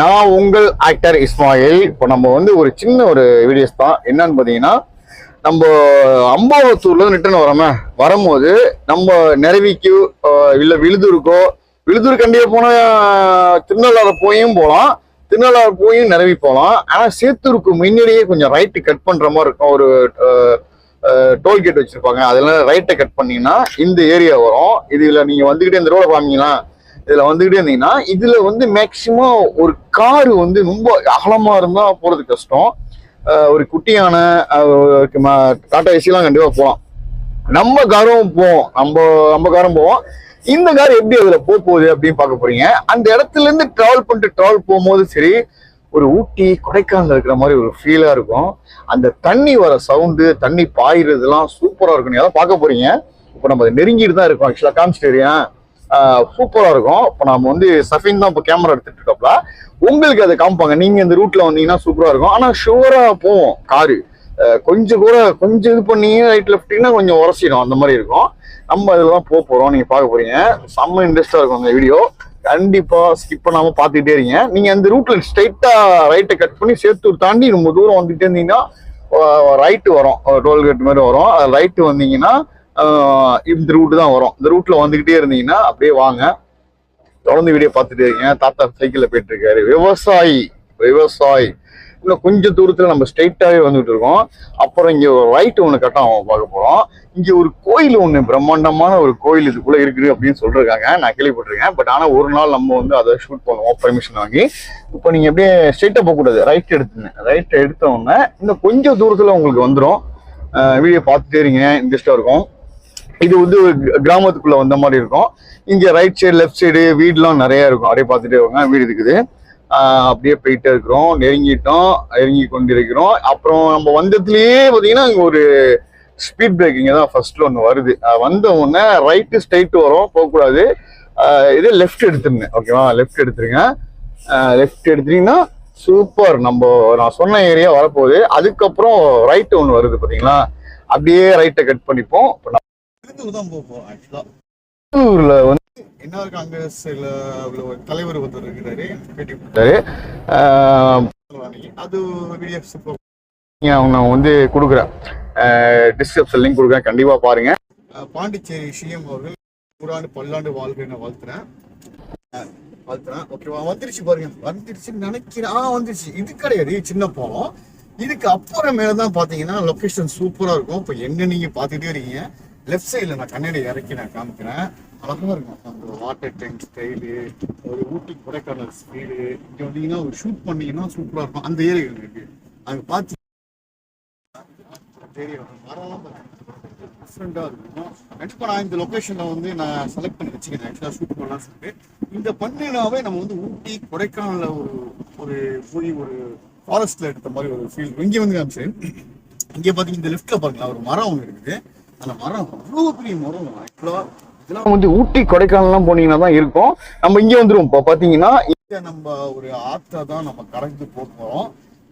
நான் உங்கள் ஆக்டர் இஸ்மாயில். இப்போ நம்ம வந்து ஒரு சின்ன ஒரு வீடியோஸ் தான். என்னன்னு பார்த்தீங்கன்னா நம்ம அம்பாவத்தூர்ல ரிட்டர்ன் வரோமே வரும்போது நம்ம நிறவிக்கு இல்லை விழுதூருக்கோ விழுதூர் கண்டியே போன திருநள்ளாறு போயும் போகலாம். திருநள்ளாறு போயும் நிறவி போகலாம். ஆனால் சேத்தூருக்கு முன்னாடியே கொஞ்சம் ரைட்டு கட் பண்ற மாதிரி இருக்கும். ஒரு டோல்கேட் வச்சிருப்பாங்க. அதெல்லாம் ரைட்டை கட் பண்ணீங்கன்னா இந்த ஏரியா வரும். இதில் நீங்கள் வந்துக்கிட்டே இந்த ரோடை பாத்தீங்கன்னா இதுல வந்துகிட்டே இருந்தீங்கன்னா இதுல வந்து மேக்சிமம் ஒரு காரு வந்து ரொம்ப அகலமா இருந்தா போறது கஷ்டம். ஒரு குட்டியான டாட்டா ஏசிலாம் கண்டிப்பா போகலாம் நம்ம காரும் போவோம். நம்ம நம்ம காரும் போவோம். இந்த கார் எப்படி அதுல போக போகுது அப்படின்னு பார்க்க போறீங்க. அந்த இடத்துல இருந்து டிராவல் பண்ணிட்டு டிராவல் போகும்போது சரி ஒரு ஊட்டி கொடைக்கானல் இருக்கிற மாதிரி ஒரு ஃபீலா இருக்கும். அந்த தண்ணி வர சவுண்டு தண்ணி பாயிறதுலாம் சூப்பரா இருக்கும். நீங்க அதான் பார்க்க போறீங்க. இப்போ நம்ம அதை நெருங்கிட்டு தான் இருக்கோம். ஆக்சுவலா காமிச்சிட்டு சூப்பரா இருக்கும். இப்போ நம்ம வந்து சஃபின் தான் இப்போ கேமரா எடுத்துட்டு இருக்கோம்ல உங்களுக்கு அதை காமிப்பாங்க நீங்க இந்த ரூட்ல வந்தீங்கன்னா சூப்பரா இருக்கும். ஆனா ஷுவரா போவோம். காரு. கொஞ்சம் கூட கொஞ்சம் இது பண்ணி ரைட் லெஃப்ட்னா கொஞ்சம் உரசிடும். அந்த மாதிரி இருக்கும். நம்ம அதில் தான் போக போறோம். நீங்க பார்க்க போறீங்க. செம்ம இன்ட்ரெஸ்டா இருக்கும் அந்த வீடியோ கண்டிப்பா ஸ்கிப் பண்ணாம பார்த்துக்கிட்டே இருங்க. நீங்க அந்த ரூட்ல ஸ்ட்ரைட்டா ரைட்டை கட் பண்ணி சேத்தூர் தாண்டி ரொம்ப தூரம் வந்துட்டே இருந்தீங்கன்னா ரைட்டு வரும். டோல்கேட் மாதிரி வரும். ரைட்டு வந்தீங்கன்னா இந்த ரூட்டு தான் வரும். இந்த ரூட்டில் வந்துக்கிட்டே இருந்தீங்கன்னா அப்படியே வாங்க. தொடர்ந்து வீடியோ பார்த்துட்டே இருக்கீங்க. தாத்தா சைக்கிளில் போயிட்டு இருக்காரு. விவசாயி விவசாயி. இன்னும் கொஞ்சம் தூரத்தில் நம்ம ஸ்ட்ரெயிட்டாகவே வந்துட்டு இருக்கோம். அப்புறம் இங்கே ஒரு ரைட்டு ஒன்று கட்டம் பார்க்க போகிறோம் இங்கே ஒரு கோயில் ஒன்று பிரம்மாண்டமான ஒரு கோயில் இதுக்குள்ளே இருக்குது அப்படின்னு சொல்லியிருக்காங்க நான் கேள்விப்பட்டிருக்கேன். பட் ஆனால் ஒரு நாள் நம்ம வந்து அதை ஷூட் பண்ணுவோம். பெர்மிஷன் வாங்கி. இப்போ நீங்கள் அப்படியே ஸ்ட்ரெயிட்டாக போகக்கூடாது. ரைட் எடுத்துங்க. ரைட்டை எடுத்தோடனே இன்னும் கொஞ்சம் தூரத்தில் உங்களுக்கு வந்துடும் வீடியோ பார்த்துட்டே இருங்க இன்ட்ரெஸ்ட்டாக இருக்கும். இது வந்து கிராமத்துக்குள்ள வந்த மாதிரி இருக்கும். இங்க ரைட் சைடு லெஃப்ட் சைடு வீடுலாம் நிறைய இருக்கும். அப்படியே பார்த்துட்டே வாங்க வீடு இருக்குது. அப்படியே போயிட்டே இருக்கிறோம். நெருங்கிட்டோம் நெருங்கி கொண்டிருக்கிறோம் அப்புறம் நம்ம வந்ததுலயே பாத்தீங்கன்னா இங்கே ஒரு ஸ்பீட் பிரேக் தான் ஃபர்ஸ்ட்ல ஒன்று வருது. வந்த உடனே ரைட்டு ஸ்ட்ரைட் வரும் போகக்கூடாது இதே லெஃப்ட் எடுத்துருங்க. ஓகேவா லெஃப்ட் எடுத்துருங்க. லெஃப்ட் எடுத்துட்டீங்கன்னா சூப்பர் நம்ம நான் சொன்ன ஏரியா வரப்போகுது. அதுக்கப்புறம் ரைட்டு ஒன்று வருது பார்த்தீங்களா? அப்படியே ரைட்டை கட் பண்ணிப்போம். விருதுக்கு தான் போறோம் ஆக்சுவலா. விருதுல வந்து சில அவ்வளோ ஒரு தலைவர் ஒருத்தர் இருக்கிறாரு பேட்டி கொடுத்தாரு அது வீடியோஸ் அவங்க வந்து கொடுக்குறேன் டிஸ்கிரிப்ஷன் லிங்க் கொடுக்குறேன் கண்டிப்பா பாருங்க. பாண்டிச்சேரி சிஎம் அவர்கள் நூறாண்டு பல்லாண்டு வாழ்க நான் வாழ்த்துறேன். வாழ்த்துறேன். ஓகேவா வந்துருச்சு பாருங்க. வந்துருச்சுன்னு நினைக்கிறேன். ஆ வந்துருச்சு. இது கிடையாது. சின்ன பாலம் இதுக்கு அப்புறம் மேல தான் பாத்தீங்கன்னா லொகேஷன் சூப்பரா இருக்கும். இப்போ எங்க நீங்க பாத்துக்கிட்டே இருக்கீங்க? லெஃப்ட் சைடில் நான் கண்ணாடி இறக்கி நான் காமிக்கிறேன். அழகாக இருக்கும் அந்த வாட்டர் டேங்க் ஸ்டைலு ஒரு ஊட்டி கொடைக்கானல் ஸ்பீடு இங்கே வந்தீங்கன்னா ஒரு ஷூட் பண்ணீங்கன்னா சூப்பராக இருக்கும். அந்த ஏரியா இருக்கு. அங்கே பார்த்து தெரியும் மரம்லாம் டிஃப்ரெண்டாக இருக்கும். நான் இந்த லொக்கேஷனில் வந்து நான் செலக்ட் பண்ணி வச்சுக்கிறேன். ஆக்சுவலாக ஷூட் பண்ணலாம்னு சொல்லிட்டு. இந்த பண்ணினாவே நம்ம வந்து ஊட்டி கொடைக்கானலில் ஒரு ஒரு போய் ஒரு ஃபாரஸ்ட்ல எடுத்த மாதிரி ஒரு ஃபீல் இங்கே வந்து காமிச்சு இங்கே பார்த்தீங்கன்னா இந்த லெஃப்ட்டில் பாருங்களா ஒரு மரம் ஒன்று இருக்குது. அந்த மரம் அவ்வளோ பெரிய மரம். ஆக்சுவலாக இதெல்லாம் வந்து ஊட்டி கொடைக்கானல்லாம் போனீங்கன்னா தான் இருக்கும். நம்ம இங்கே வந்துருவோம். இப்போ பார்த்தீங்கன்னா இங்கே நம்ம ஒரு ஆற்றை தான் நம்ம போக போகிறோம்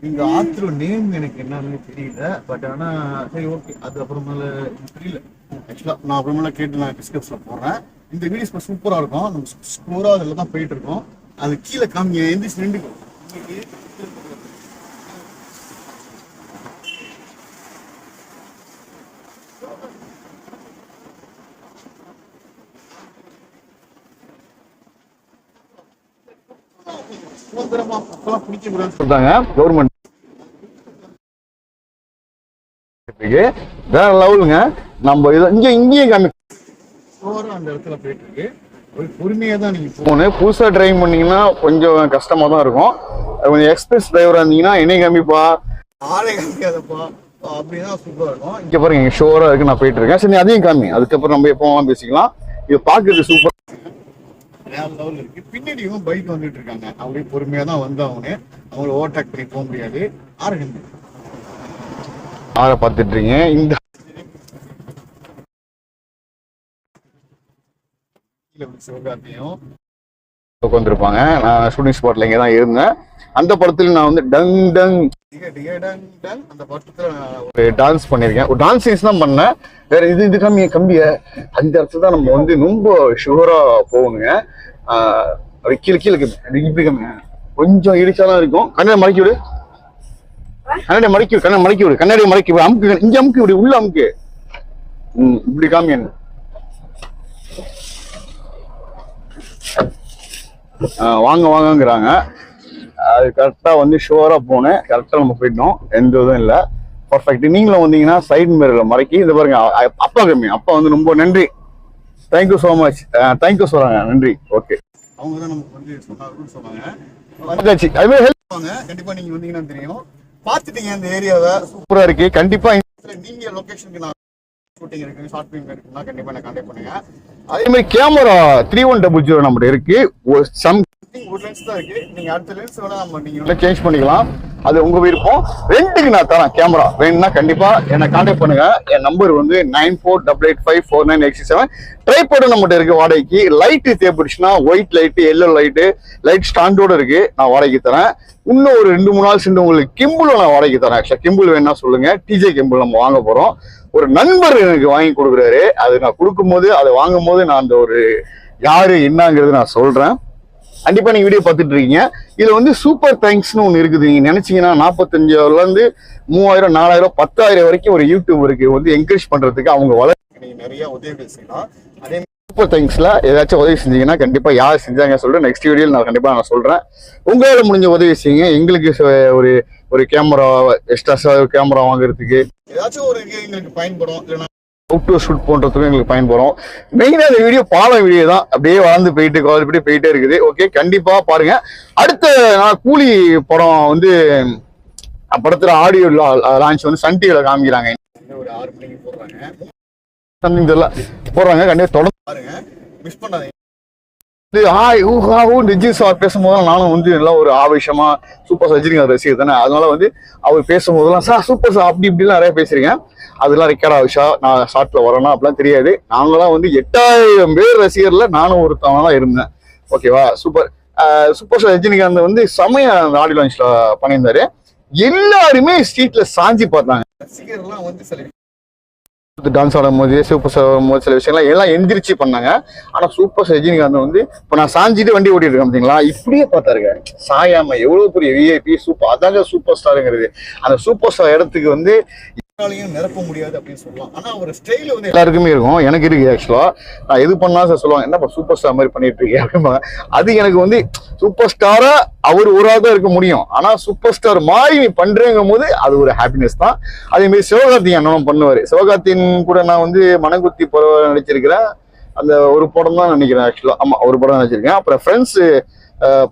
இந்த ஆத்துல நேம் எனக்கு என்னன்னு தெரியல. பட் ஆனா சரி ஓகே அது அப்புறமேல தெரியல ஆக்சுவலா நான் அப்புறமேல கேட்டு நான் டிஸ்கிரிப்ஷன்ல போடுறேன் இந்த வீடியோஸ் சூப்பரா இருக்கும். நம்ம ஸ்கோரா அதில் தான் போயிட்டு இருக்கோம். அது கீழே காமிங்க. எந்திரிச்சு நின்று சொல்றாங்க. கவர்மெண்ட் வேற லெவலுங்க. நம்ம இதை இங்க இங்கேயும் காமி அந்த இடத்துல போயிட்டு இருக்கு ஒரு பொறுமையா தான் நீங்க போகணும். புதுசா டிரைவ் பண்ணீங்கன்னா கொஞ்சம் கஷ்டமா தான் இருக்கும். கொஞ்சம் எக்ஸ்பிரஸ் டிரைவரா இருந்தீங்கன்னா என்னை ஆளை இருக்கும். இங்க பாருங்க இங்க ஷோரா இருக்கு நான் போயிட்டு இருக்கேன் சரி அதையும் காமி அதுக்கப்புறம் நம்ம எப்போ பேசிக்கலாம். இது பாக்குறது சூப்பர் வேற லெவல் இருக்கு. பின்னாடியும் பைக் வந்துட்டு இருக்காங்க. அப்படியே பொறுமையா தான் வந்தவனே அவங்கள ஓவர்டேக் பண்ணி போக முடியாது. ஆறு ஆரை பார்த்துட்டு இருக்கீங்க இந்த சிவகார்த்தியும் உட்காந்துருப்பாங்க நான் ஷூட்டிங் ஸ்பாட்ல இங்கே தான் இருந்தேன். அந்த படத்துல நான் வந்து டங் டங். டிக டங் டங் அந்த படத்துல நான் ஒரு டான்ஸ் பண்ணியிருக்கேன் ஒரு டான்ஸ் சீன்ஸ் தான் பண்ணேன். வேற இது இது கம்மிய. கம்பியை அந்த இடத்துல தான் நம்ம வந்து ரொம்ப ஷுகராக போகணுங்க. அப்படி கீழே கீழே இப்படி கம்மி. கொஞ்சம் இடிச்சாலும் இருக்கும். கண்ணாடி மடக்கி விடு. கண்ணாடி மடக்கி விடு கண்ணாடி மடக்கி விடு. கண்ணாடி மடக்கி விடு. அமுக்கு இங்கே அமுக்கு இப்படி உள்ள அமுக்கு. ம் இப்படி காமி என்ன வாங்க வாங்கங்கிறாங்க. அது கரெக்டாக வந்து ஷுவராக போனேன். கரெக்டாக நம்ம போயிட்டோம். எந்த இதுவும் இல்லை. பர்ஃபெக்ட் நீங்களும் வந்தீங்கன்னா சைடு மிரரில் மடக்கி இது பாருங்க அப்பா கம்மி. அப்பா வந்து ரொம்ப நன்றி. தேங்க்யூ ஸோ மச் தேங்க்யூ சொல்றாங்க. நன்றி. ஓகே அவங்க தான் நமக்கு வந்து சொன்னாங்க சொன்னாங்க. வந்தாச்சு. அது மாதிரி ஹெல்ப் வாங்க. கண்டிப்பா நீங்க வந்தீங்கன்னா தெரியும். பார்த்துட்டீங்க அந்த ஏரியாவை சூப்பரா இருக்கு. கண்டிப்பா இந்த நீங்க லொகேஷனுக்கு நான் ஷூட்டிங் இருக்கு ஷார்ட் ஃபிலிம் இருக்குன்னா கண்டிப்பா என்ன கான்டாக்ட் பண்ணுங்க. அதே மாதிரி camera three one double zero நம்மகிட்ட இருக்கு. சம் ஒரு லென்ஸ் தான் இருக்கு. நீங்க அடுத்த லென்ஸ் வேணா நம்ம நீங்க சேஞ்ச் பண்ணிக்கலாம். அது உங்க விருப்பம் ரெண்டுக்கு நான் தரேன் கேமரா. வேணும்னா கண்டிப்பா என்னை கான்டாக்ட் பண்ணுங்க. என் நம்பர் வந்து nine four double eight five four nine eight seven. Tripod நம்மகிட்ட இருக்கு வாடகைக்கு. Light தேவைப்படுச்சுன்னா white light yellow light light ஸ்டாண்டோட இருக்கு. நான் வாடகைக்கு தரேன். இன்னும் ஒரு ரெண்டு மூணு நாள் சென்று உங்களுக்கு கிம்பிளும் நான் வாடகைக்கு தரேன். ஆக்சுவலா கிம்பிள் வேணா சொல்லுங்க. டிஜே கிம்பிள் நம்ம வாங்க போறோம். ஒரு நண்பர் எனக்கு வாங்கி கொடுக்குறாரு. அது நான் கொடுக்கும்போது அதை வாங்கும் போது நான் அந்த ஒரு யாரு என்னங்கிறது நான் சொல்றேன். கண்டிப்பா நீங்க வீடியோ பார்த்துட்டு இருக்கீங்க. இது வந்து சூப்பர் தேங்க்ஸ்னு ஒன்று இருக்குது. நீங்கள் நினச்சிங்கன்னா நாற்பத்தஞ்சாயிரம்லேருந்து மூவாயிரம் நாலாயிரம் பத்தாயிரம் வரைக்கும் ஒரு யூடியூபருக்கு வந்து என்கரேஜ் பண்ணுறதுக்கு அவங்க வளர்ச்சி நீங்கள் நிறைய உதவி செய்யலாம். அதே சூப்பர் தேங்க்ஸில் ஏதாச்சும் உதவி செஞ்சீங்கன்னா கண்டிப்பாக யார் செஞ்சாங்க சொல்கிறேன் நெக்ஸ்ட் வீடியோல நான் கண்டிப்பாக நான் சொல்கிறேன் உங்களால் முடிஞ்ச உதவி செய்யுங்க. எங்களுக்கு ச- ஒரு ஒரு கேமரா எக்ஸ்ட்ரா கேமரா வாங்குறதுக்கு. ஏதாச்சும் ஒரு எங்களுக்கு பயன்படும். இல்லைன்னா அவுட்டோர் ஷூட் போன்றதுக்கும் எங்களுக்கு பயன்படும் மெயினாக இந்த வீடியோ பாலம் வீடியோ தான். அப்படியே வளர்ந்து போயிட்டு குவாலிட்டி போயிட்டே இருக்குது. ஓகே கண்டிப்பா பாருங்க. அடுத்த நான் கூலி படம் வந்து படத்தில் படத்துல ஆடியோ லான்ச் வந்து சன் டிவில காமிக்கிறாங்க. ஒரு ஆறு மணிக்கு போடுறாங்க. சம்திங் தெரியல. போடுறாங்க கண்டிப்பா தொடர்ந்து பாருங்க. மிஸ் பண்ணாதீங்க. இது ஹாய் ஊஹாவும் நிஜி சார் பேசும்போதெல்லாம் நானும் வந்து எல்லாம் ஒரு ஆவேசமா சூப்பர் சர்ஜரி ரசிகர் தானே. அதனால வந்து அவர் பேசும்போதெல்லாம் சார் சூப்பர் சார் அப்படி இப்படிலாம் நிறைய பேசுறீங்க அதெல்லாம் ரெக்கார்ட் ஆகுஷா நான் ஷார்ட்ல வரேன்னா அப்படிலாம் தெரியாது. நாங்களாம் வந்து எட்டாயிரம் பேர் ரசிகர்ல நானும் ஒருத்தவனா இருந்தேன். ஓகேவா சூப்பர் சூப்பர் ஸ்டார் ரஜினிகாந்த் வந்து செமையா அந்த ஆடியோ லான்ச்ல பண்ணியிருந்தாரு. எல்லாருமே ஸ்ட்ரீட்ல சாஞ்சி பார்த்தாங்க. ரசிகர்லாம் வந்து டான்ஸ் ஆடும் போது சூப்பர் ஸ்டார் ஆடும்போது சில விஷயங்கள்லாம் எல்லாம் எந்திரிச்சு பண்ணாங்க. ஆனா சூப்பர் ரஜினிகாந்த் வந்து இப்போ நான் சாஞ்சிட்டு வண்டி ஓட்டிட்டு இருக்கேன் பார்த்தீங்களா இப்படியே பார்த்தாருங்க. சாயாம எவ்வளவு பெரிய விஐபி சூப்பர் அதாங்க சூப்பர் ஸ்டாருங்கிறது அந்த சூப்பர் ஸ்டார் இடத்துக்கு வந்து யாராலையும் நிரப்ப முடியாது அப்படின்னு சொல்லலாம். ஆனா ஒரு ஸ்டைல் வந்து எல்லாருக்குமே இருக்கும். எனக்கு இருக்கு ஆக்சுவலா நான் எது பண்ணா சார் சொல்லுவாங்க என்னப்பா சூப்பர் ஸ்டார் மாதிரி பண்ணிட்டு இருக்கீங்க? அது எனக்கு வந்து சூப்பர் ஸ்டாரா அவர் ஒரு ஆள் தான் இருக்க முடியும். ஆனா சூப்பர் ஸ்டார் மாதிரி நீ பண்றேங்கும் போது அது ஒரு ஹாப்பினஸ் தான். அதே மாதிரி சிவகார்த்திகேயன் அண்ணனும் பண்ணுவாரு. சிவகார்த்தியன் கூட நான் வந்து மனங்குத்தி பறவை நடிச்சிருக்கிறேன். அந்த ஒரு படம் தான் நினைக்கிறேன் ஆக்சுவலா ஆமா ஒரு படம் நடிச்சிருக்கேன் அப்புறம் ஃப்ரெண்ட்ஸ்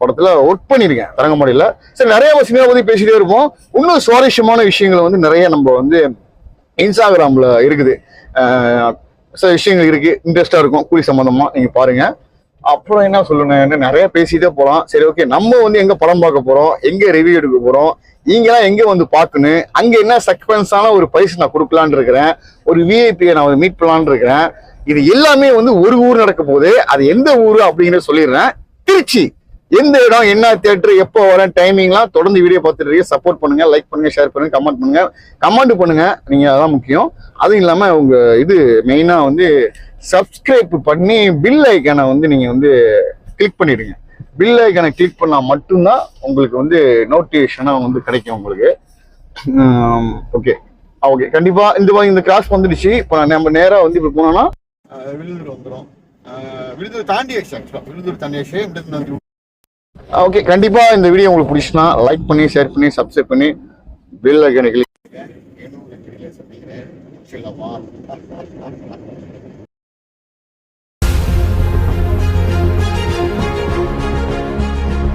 படத்துல ஒர்க் பண்ணியிருக்கேன் தரங்கம்பாடியில் சரி நிறைய சினிமா பற்றி பேசிட்டே இருப்போம். இன்னும் சுவாரஸ்யமான விஷயங்கள் வந்து நிறைய நம்ம வந்து இன்ஸ்டாகிராமில் இருக்குது. சில விஷயங்கள் இருக்கு. இன்ட்ரெஸ்டாக இருக்கும். கூலி சம்மந்தமாக நீங்கள் பாருங்க. அப்புறம் என்ன சொல்லணும் என்ன நிறைய பேசிட்டே போகலாம் சரி ஓகே நம்ம வந்து எங்கே படம் பார்க்க போகிறோம் எங்கே ரிவ்யூ எடுக்க போகிறோம் நீங்களாம் எங்கே வந்து பார்க்கணும்? அங்கே என்ன சக்பன்ஸான ஒரு பரிசு நான் கொடுக்கலான்னு இருக்கிறேன். ஒரு விஐபியை நான் வந்து மீட் பண்ணலான்னு இருக்கிறேன். இது எல்லாமே வந்து ஒரு ஊர் நடக்க போகுது. அது எந்த ஊர் அப்படிங்கிறத சொல்லிடுறேன். திருச்சி. எந்த இடம் என்ன தியேட்டர் எப்போ வரேன் டைமிங்லாம் தொடர்ந்து வீடியோ பார்த்துட்டு இருக்கீங்க. சப்போர்ட் பண்ணுங்க லைக் பண்ணுங்க ஷேர் பண்ணுங்க கமெண்ட் பண்ணுங்க. கமெண்ட் பண்ணுங்க நீங்க அதான் முக்கியம். அதுவும் இல்லாம உங்க இது மெயினா வந்து சப்ஸ்கிரைப் பண்ணி பில் ஐக்கனை வந்து நீங்க வந்து கிளிக் பண்ணிடுங்க. பில் ஐக்கனை கிளிக் பண்ணா மட்டும்தான் உங்களுக்கு வந்து நோட்டிஃபிகேஷனா வந்து கிடைக்கும் உங்களுக்கு. ஓகே ஓகே கண்டிப்பா இந்த மாதிரி இந்த கிராஸ் வந்துடுச்சு. இப்போ நம்ம நேரா வந்து இப்போ போனோம்னா விழுந்தூர் வந்துடும் விழுந்தூர் தாண்டி ஆச்சு ஆக்சுவலாக விழுந்தூர் தாண்டி ஓகே கண்டிப்பா இந்த வீடியோ உங்களுக்கு பிடிச்சுன்னா லைக் பண்ணி ஷேர் பண்ணி சப்ஸ்கிரைப் பண்ணி பெல் ஐக்கனை கிளிக்